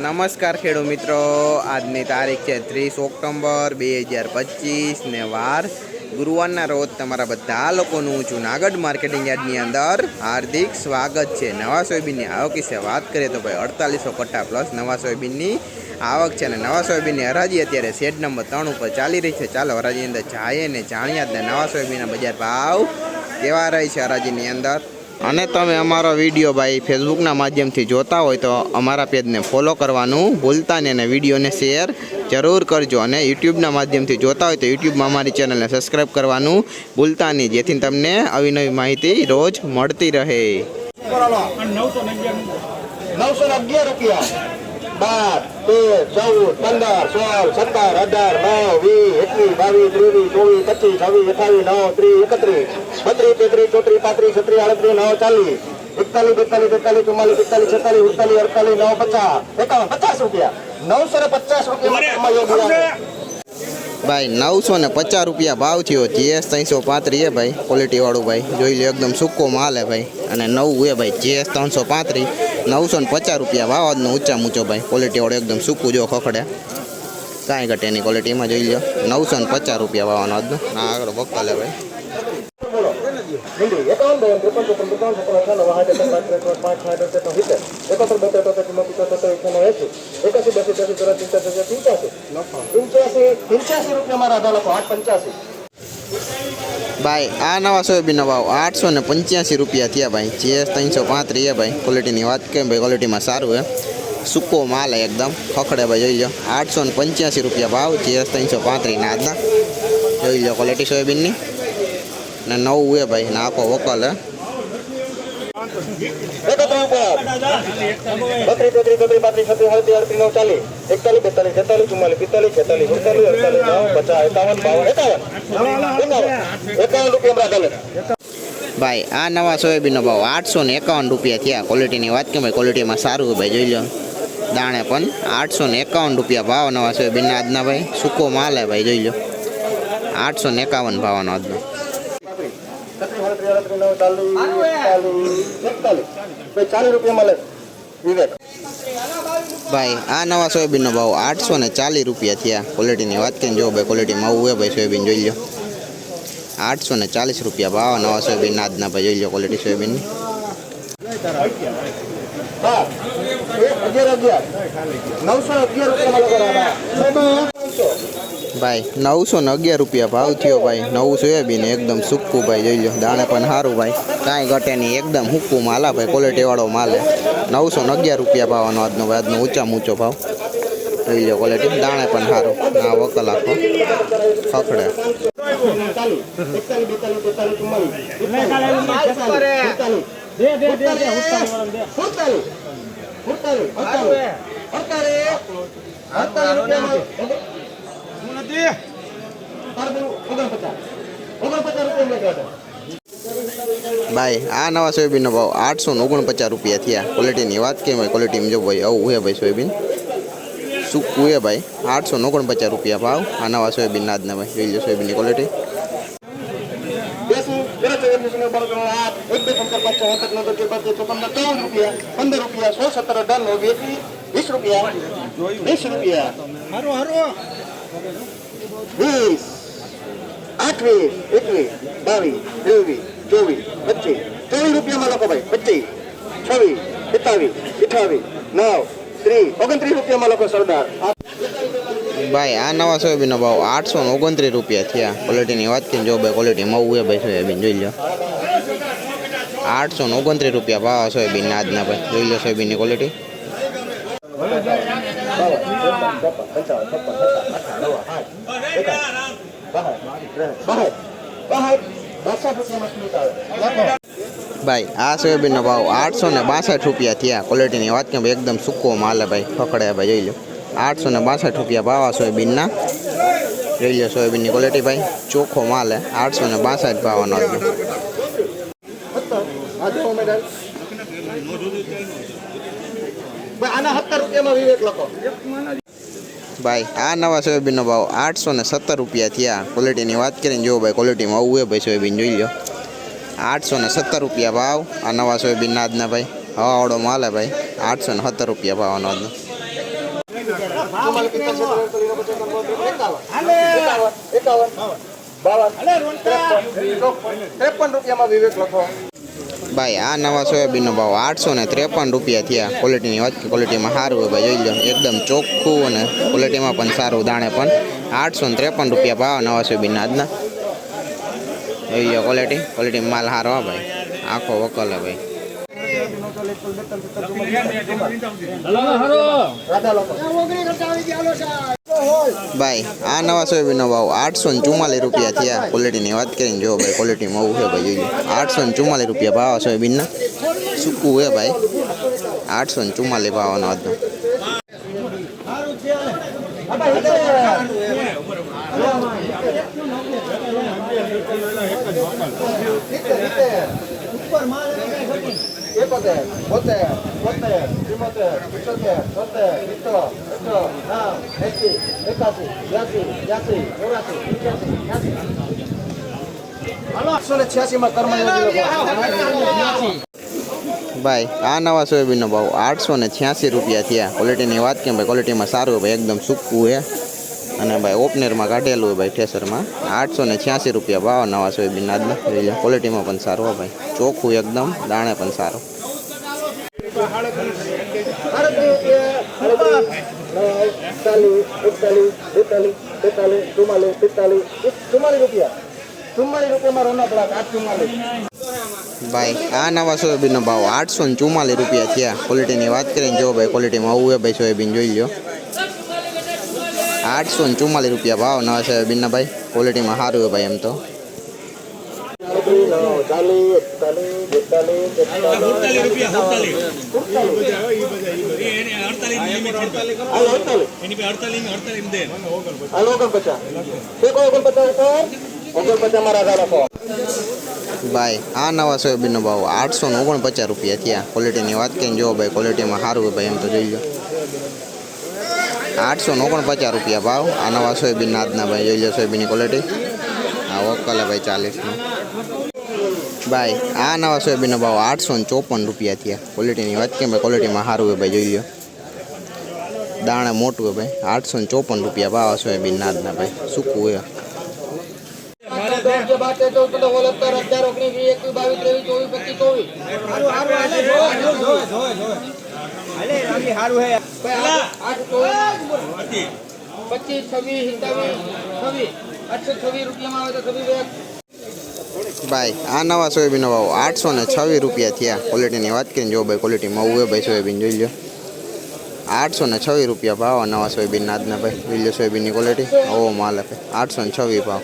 નમસ્કાર ખેડૂત મિત્રો. આજની તારીખ છે ત્રીસ ઓક્ટોબર બે હજાર પચીસ ને વાર ગુરુવારના રોજ તમારા બધા લોકોનું જુનાગઢ માર્કેટિંગ યાર્ડની અંદર હાર્દિક સ્વાગત છે. નવા સોયાબીનની આવક વિશે વાત કરીએ તો ભાઈ અડતાલીસો કટ્ટા પ્લસ નવા સોયાબીનની આવક છે અને નવા સોયાબીનની હરાજી અત્યારે શેડ નંબર ત્રણ ઉપર ચાલી રહી છે. ચાલો હરાજીની અંદર જાય ને જાણ્યા જ ને નવા સોયાબીનના બજાર ભાવ કેવા રહે છે હરાજીની અંદર? અને તમે અમારો વીડિયો ભાઈ ફેસબુકના માધ્યમથી જોતા હોય તો અમારા પેજને ફોલો કરવાનું ભૂલતા નહીં અને વિડીયોને શેર જરૂર કરજો અને યુટ્યુબના માધ્યમથી જોતા હોય તો યુટ્યુબમાં અમારી ચેનલને સબસ્ક્રાઈબ કરવાનું ભૂલતા નહીં. જેથી તમને અવિનવી માહિતી રોજ મળતી રહે. બાર તેર ચૌદ, પંદર, સોળ, સત્તર, અઢાર, નવ, વીસ, એકવીસ, બાવીસ ત્રેવીસ ચોવીસ, પચીસ, છવ્વીસ અઠાવીસ નવ, ત્રીસ, એકત્રીસ. બત્રીસ તેત્રીસ ચોત્રીસ પાંત્રીસ છત્રીસ આડત્રીસ નવ ચાલીસ એકતાલીસ બેતાલીસ તેતાલીસ ચુમ્માલીસ પિસ્તાલીસ છેતાલીસ ઉડતાલીસ અડતાલીસ નવ પચાસ એકાવન પચાસ રૂપિયા. નવસો ને પચાસ રૂપિયા ભાઈ નવસો ને પચાસ રૂપિયા ભાવ થયો. જીએસ ત્રણસો પાંત્રીસ એ ભાઈ ક્વોલિટીવાળું ભાઈ. જોઈ લો એકદમ સૂકો માલ હે ભાઈ. અને નવું એ ભાઈ જીએસ ત્રણસો પાંત્રીસ નવસો ને પચાસ રૂપિયા ભાવ આજનો ઊંચા ઊંચો ભાઈ. ક્વોલિટીવાળો એકદમ સૂકું જો ખખડે. કાંઈ ઘટે એની ક્વોલિટીમાં જોઈ લો નવસો ને પચાસ રૂપિયા ભાવનો આજનો. આગળ બક્કા લે ભાઈ. ભાઈ, આ નવા સોયાબીનનો ભાવ આઠસો ને પંચ્યાસી રૂપિયા થયા ભાઈ. જીએસ ત્રણસો પાંત્રીસ ભાઈ. ક્વોલિટીની વાત કેમ ભાઈ ક્વોલિટીમાં સારું હે. સૂકો માલ એકદમ. ખખડે ભાઈ, જોઈ લો. આઠસો ને પંચ્યાસી રૂપિયા ભાવ જીએસ ત્રણસો પાંત્રીસના આજના. જોઈ લો ક્વોલિટી સોયાબીનની. ને નવું એ ભાઈ ને આખો વકલ હે. ભાઈ આ નવા સોયાબીનનો ભાવ આઠસો ને એકાવન રૂપિયા થયા. ક્વોલિટીની વાત કે ભાઈ ક્વોલિટીમાં સારું ભાઈ જોઈ લો. દાણે પણ આઠસો ને એકાવન રૂપિયા ભાવ નવા સોયાબીનના આજના ભાઈ. સૂકો માલ હે ભાઈ જોઈ લો. આઠસો ને એકાવન ભાવનો આજનો. ચાલીસ રૂપિયામાં લે વિવેક. ભાઈ આ નવા સોયાબીનનો ભાવ આઠસો ને ચાલીસ રૂપિયા થયા. ક્વોલિટીની વાત કરીને જો ભાઈ ક્વોલિટીમાં આવું હોય ભાઈ સોયાબીન જોઈ લો આઠસો ને ચાલીસ રૂપિયા ભાવ નવા સોયાબીન આજના ભાઈ જોઈ લો ક્વોલિટી સોયાબીનની. હા અગિયાર અગિયાર. નવસો અગિયાર ભાઈ, નવસો ને અગિયાર રૂપિયા ભાવ થયો ભાઈ. નવું સોયાબીન એકદમ સૂકું ભાઈ, જોઈ લો. દાણે પણ સારું ભાઈ. કાંઈ ઘટે નહીં, એકદમ હુક્કું માલ ભાઈ ક્વોલિટીવાળો માલ નવસો ને અગિયાર રૂપિયા ભાવનો આજનો ભાઈ, આજનો ઊંચામાં ઊંચો ભાવ. જોઈ લો ક્વોલિટી દાણે પણ સારો ના વકલ આખો. અડતાલીસ અડતાલીસ રૂપિયામાં ઓગણપચાસ ઓગણપચાસ રૂપિયા લગાડો ભાઈ આ નવા સોયાબીનનો ભાવ આઠસો ને ઓગણપચાસ રૂપિયા થયા ક્વોલિટીની વાત કેમ હોય? ક્વોલિટીમાં જો ભાઈ આવું હે ભાઈ સોયાબીન? સૂકું હે ભાઈ. આઠસો ને ઓગણપચાસ રૂપિયા ભાવ. આ નવા સોયાબીનના આજના ભાઈ. જોઈ લો સોયાબીનની ક્વોલિટી બેસું તેર ચૌદ વીસ ને બાર ત્રણ આઠ એક બે પંદર પાંચ છ સાત આઠ નવ દસ અગિયાર બાર તેર ચોપન પંચાવન રૂપિયા. પંદર રૂપિયા સોળ સત્તર અઢાર નવ વીસ વીસ રૂપિયા. વીસ રૂપિયા. વીસ આઠવીસ એકવીસ બાવીસ ત્રેવીસ ચોવીસ પચીસ ચોવીસ રૂપિયામાં લખો ભાઈ પચીસ છવ્વીસ સત્તાવીસ અઠાવીસ નવ ત્રીસ ઓગણત્રીસ રૂપિયામાં લખો સરદાર ભાઈ આ નવા સોયાબીનનો ભાવ આઠસો ને ઓગણત્રીસ રૂપિયા થયા ક્વોલિટીની વાત કરીને જો ભાઈ ક્વોલિટીમાં આવું એ ભાઈ સોયાબીન જોઈ લો આઠસો ને ઓગણત્રીસ રૂપિયા ભાવ સોયાબીનના આજના ભાઈ જોઈ લો સોયાબીનની ક્વોલિટી ભાઈ, આ સોયાબીનનો ભાવ આઠસો ને બાસઠ રૂપિયા થયા. ક્વોલિટીની વાત કેમ એકદમ સૂકો માલ ભાઈ. પકડે ભાઈ, જોઈ લો. આઠસો ને બાસઠ રૂપિયા ભાવ આ સોયાબીનના. જોઈ લો સોયાબીનની ક્વોલિટી ભાઈ. ચોખ્ખો માલ હે આઠસો ને બાસઠ ભાવનો આના સત્તર રૂપિયામાં વિવેક લખો. ભાઈ આ નવા સોયાબીનનો ભાવ આઠસો ને સત્તર રૂપિયા થયા. ક્વોલિટીની વાત કરીને જો ભાઈ ક્વોલિટીમાં આવું એ ભાઈ સોયાબીન જોઈ લો આઠસો ને સત્તર રૂપિયા ભાવ આ નવા સોયાબીનના આજના ભાઈ. હવાવાળો માલ હે ભાઈ આઠસો ને સત્તર રૂપિયા ભાવ આનો આજનો ત્રેપન રૂપિયામાં વિવેક લખો. ભાઈ આ નવા સોયાબીનનો ભાવ આઠસો ને ત્રેપન રૂપિયા થયા. ક્વોલિટીની વાત ક્વોલિટીમાં સારું હોય ભાઈ જોઈ લો એકદમ ચોખ્ખું અને ક્વોલિટીમાં પણ સારું દાણે પણ. આઠસો ને ત્રેપન રૂપિયા ભાવ નવા સોયાબીનના આજના. જોઈ લો ક્વોલિટી ક્વોલિટીમાં માલ સારો હા ભાઈ. આખો વકલ હે ભાઈ. રાધા લોકો. ભાઈ, આ નવા સોયાબીનનો ભાવ આઠસો ને ચુમ્માલીસ રૂપિયા થયા. ક્વોલિટીની વાત કરીને જો ભાઈ ક્વોલિટીમાં આવું છે ભાઈ, જોઈએ. આઠસો ને ચુમ્માલીસ રૂપિયા ભાવ સોયાબીનના. સૂકું હે ભાઈ. આઠસો ને ચુમ્માલીસ ભાવનો આજનો. એકોતેર બોતેર બોતેર ચુમ્મોતેર પિત્તોતેર તોતેર સિત્તોર સિત્તોર નામ એસી એકાસી બ્યાસી બ્યાસી ચોરાસી પંચ્યાસી છ્યાસી ભાઈ, આ નવા સોયાબીનનો ભાવ આઠસો ને છ્યાસી રૂપિયા થયા. ક્વોલિટીની વાત કેમ, ભાઈ? ક્વોલિટીમાં સારું, ભાઈ, એકદમ સૂકવું છે અને ભાઈ ઓપનરમાં કાઢેલું ભાઈ ઠેસરમાં આઠસો ને છ્યાસી રૂપિયા ભાવ, નવા સોયાબીન આજના ક્વોલિટીમાં પણ સારું હોય ભાઈ. ચોખ્ખું એકદમ, દાણે પણ સારું. ભાઈ, આ નવા સોયાબીનનો ભાવ આઠસો ને રૂપિયા થયા. ક્વોલિટીની વાત કરીને જો ભાઈ ક્વોલિટીમાં આવું ભાઈ, સોયાબીન જોઈ લો આઠસો ને ચુમ્માલીસ રૂપિયા ભાવ નવા બિન્ના ભાઈ ક્વોલિટીમાં સારું ભાઈ એમ તો. ભાઈ, આ નવા સોયાબીનનો ભાવ. આઠસો ને ઓગણપચાસ રૂપિયા થયા. ક્વોલિટીની વાત કરીને જો ભાઈ ક્વોલિટીમાં સારું હોય ભાઈ એમ તો જોઈ લો. આઠસો ઓગણપચાસ રૂપિયા ભાવ. આ નવા સોયાબીનના આજના ભાઈ જોઈ લો સોયાબીનની ક્વોલિટી આ વકલે ભાઈ ચાલીસનો. ભાઈ, આ નવા સોયાબીનનો ભાવ આઠસો ને ચોપન રૂપિયા થયા. ક્વોલિટીની વાત કેમ ભાઈ ક્વોલિટીમાં સારું હોય ભાઈ, જોઈ લો. દાણા મોટું હોય ભાઈ. આઠસો ને ચોપન રૂપિયા ભાવ સોયાબીનના આજના ભાઈ. સૂકું હોય ચોવીસ, પચીસ, ચોવીસ. આઠ ચોવીસ પચીસ. છવ્વીસ સિત્તાવીસ છવ્વીસ. આઠસો છવ્વીસ રૂપિયામાં આવે તો છવ્વીસ બે. ભાઈ આ નવા સોયાબીનનો ભાવ આઠસો ને છવ્વીસ રૂપિયા થયા. ક્વોલિટીની વાત કરીને જો ભાઈ ક્વોલિટીમાં આવું ભાઈ સોયાબીન જોઈ લો આઠસો ને છવ્વીસ રૂપિયા ભાવ આ નવા સોયાબીનના આજના ભાઈ. જોઈ લો સોયાબીનની ક્વોલિટી ઓ માલ આપે આઠસો ને છવ્વીસ ભાવ.